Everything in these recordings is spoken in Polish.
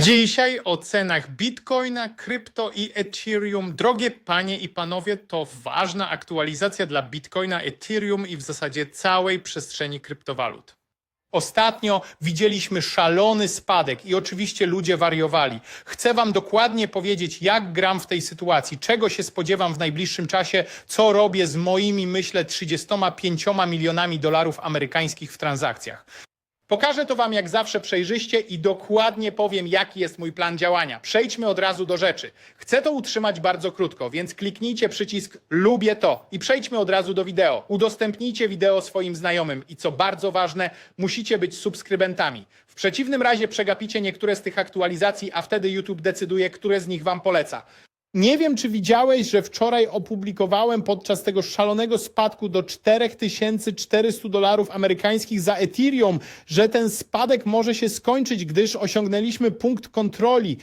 Dzisiaj o cenach Bitcoina, krypto i Ethereum. Drogie panie i panowie, to ważna aktualizacja dla Bitcoina, Ethereum i w zasadzie całej przestrzeni kryptowalut. Ostatnio widzieliśmy szalony spadek i oczywiście ludzie wariowali. Chcę Wam dokładnie powiedzieć, jak gram w tej sytuacji, czego się spodziewam w najbliższym czasie, co robię z moimi, myślę, 35 milionami dolarów amerykańskich w transakcjach. Pokażę to Wam jak zawsze przejrzyście i dokładnie powiem, jaki jest mój plan działania. Przejdźmy od razu do rzeczy. Chcę to utrzymać bardzo krótko, więc kliknijcie przycisk Lubię to i przejdźmy od razu do wideo. Udostępnijcie wideo swoim znajomym i co bardzo ważne, musicie być subskrybentami. W przeciwnym razie przegapicie niektóre z tych aktualizacji, a wtedy YouTube decyduje, które z nich Wam poleca. Nie wiem, czy widziałeś, że wczoraj opublikowałem podczas tego szalonego spadku do 4400 dolarów amerykańskich za Ethereum, że ten spadek może się skończyć, gdyż osiągnęliśmy punkt kontroli.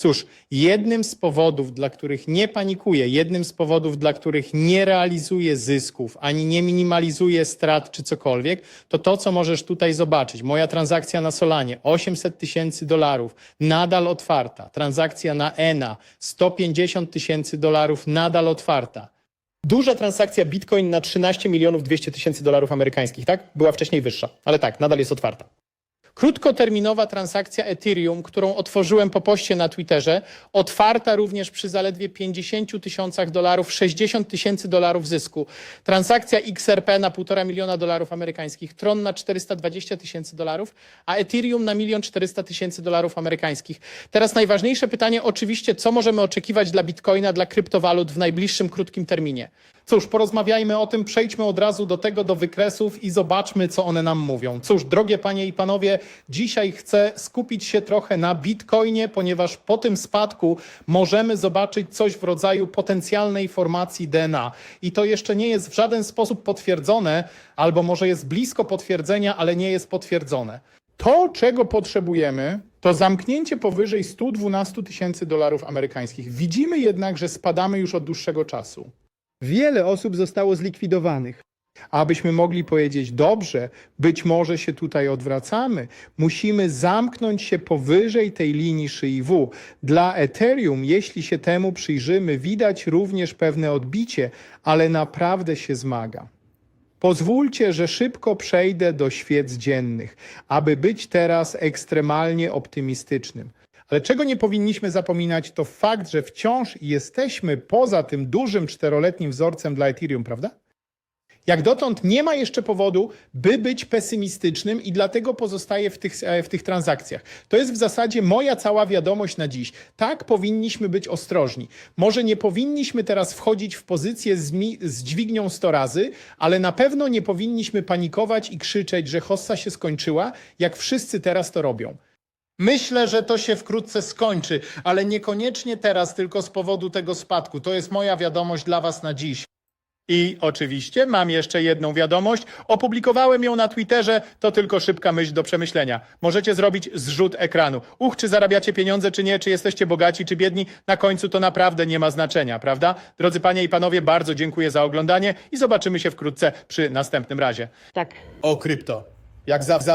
Cóż, jednym z powodów, dla których nie panikuję, jednym z powodów, dla których nie realizuję zysków, ani nie minimalizuję strat czy cokolwiek, to to, co możesz tutaj zobaczyć. Moja transakcja na Solanie 800 tysięcy dolarów, nadal otwarta. Transakcja na ENA 150 tysięcy dolarów, nadal otwarta. Duża transakcja Bitcoin na 13 milionów 200 tysięcy dolarów amerykańskich, tak? Była wcześniej wyższa, ale tak, nadal jest otwarta. Krótkoterminowa transakcja Ethereum, którą otworzyłem po poście na Twitterze, otwarta również przy zaledwie 50 tysiącach dolarów, 60 tysięcy dolarów zysku. Transakcja XRP na 1,5 miliona dolarów amerykańskich, Tron na 420 tysięcy dolarów, a Ethereum na 1 400 tysięcy dolarów amerykańskich. Teraz najważniejsze pytanie oczywiście, co możemy oczekiwać dla Bitcoina, dla kryptowalut w najbliższym krótkim terminie. Cóż, porozmawiajmy o tym, przejdźmy od razu do tego, do wykresów i zobaczmy, co one nam mówią. Cóż, drogie panie i panowie, dzisiaj chcę skupić się trochę na Bitcoinie, ponieważ po tym spadku możemy zobaczyć coś w rodzaju potencjalnej formacji DNA. I to jeszcze nie jest w żaden sposób potwierdzone, albo może jest blisko potwierdzenia, ale nie jest potwierdzone. To, czego potrzebujemy, to zamknięcie powyżej 112 tysięcy dolarów amerykańskich. Widzimy jednak, że spadamy już od dłuższego czasu. Wiele osób zostało zlikwidowanych. Abyśmy mogli powiedzieć, dobrze, być może się tutaj odwracamy, musimy zamknąć się powyżej tej linii szyi W. Dla Ethereum, jeśli się temu przyjrzymy, widać również pewne odbicie, ale naprawdę się zmaga. Pozwólcie, że szybko przejdę do świec dziennych, aby być teraz ekstremalnie optymistycznym. Ale czego nie powinniśmy zapominać, to fakt, że wciąż jesteśmy poza tym dużym czteroletnim wzorcem dla Ethereum, prawda? Jak dotąd nie ma jeszcze powodu, by być pesymistycznym i dlatego pozostaję w tych, e, w tych transakcjach. To jest w zasadzie moja cała wiadomość na dziś. Tak, powinniśmy być ostrożni. Może nie powinniśmy teraz wchodzić w pozycję z, z dźwignią 100 razy, ale na pewno nie powinniśmy panikować i krzyczeć, że hossa się skończyła, jak wszyscy teraz to robią. Myślę, że to się wkrótce skończy, ale niekoniecznie teraz, tylko z powodu tego spadku. To jest moja wiadomość dla Was na dziś. I oczywiście mam jeszcze jedną wiadomość. Opublikowałem ją na Twitterze, to tylko szybka myśl do przemyślenia. Możecie zrobić zrzut ekranu. Uch, czy zarabiacie pieniądze, czy nie, czy jesteście bogaci, czy biedni, na końcu to naprawdę nie ma znaczenia, prawda? Drodzy panie i panowie, bardzo dziękuję za oglądanie i zobaczymy się wkrótce przy następnym razie. Tak. O krypto. Jak zawsze.